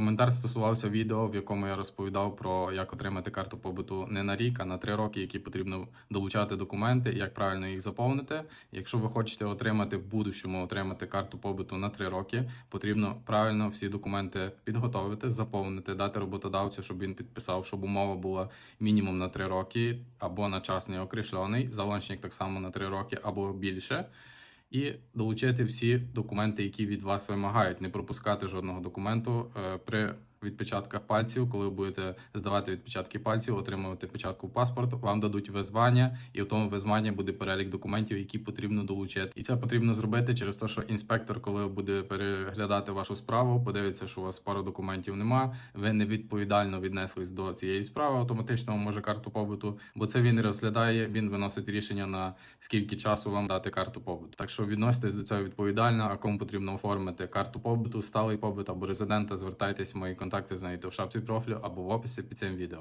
Коментар стосувався відео, в якому я розповідав про як отримати карту побуту не на рік, а на три роки, які потрібно долучати документи, як правильно їх заповнити. Якщо ви хочете отримати в будущому отримати карту побуту на три роки, потрібно правильно всі документи підготовити, заповнити, дати роботодавцю, щоб він підписав, щоб умова була мінімум на три роки або на час неокришлений, залончник так само на три роки або більше. І долучити всі документи, які від вас вимагають, не пропускати жодного документу е, при відпечатках пальців. Коли ви будете здавати відпечатки пальців, отримувати печатку паспорт, вам дадуть визвання, і в тому визванні буде перелік документів, які потрібно долучити. І це потрібно зробити через те, що інспектор, коли буде переглядати вашу справу, подивиться, що у вас пару документів нема. Ви не відповідально віднеслись до цієї справи, автоматично може карту побуту, бо це він розглядає, він виносить рішення на скільки часу вам дати карту побуту. Так що відноситесь до цього відповідально. А кому потрібно оформити карту побуту, сталий побут або резидента, звертайтесь. в Мої контакти знайдете в шапці профілю або в описі під цим відео.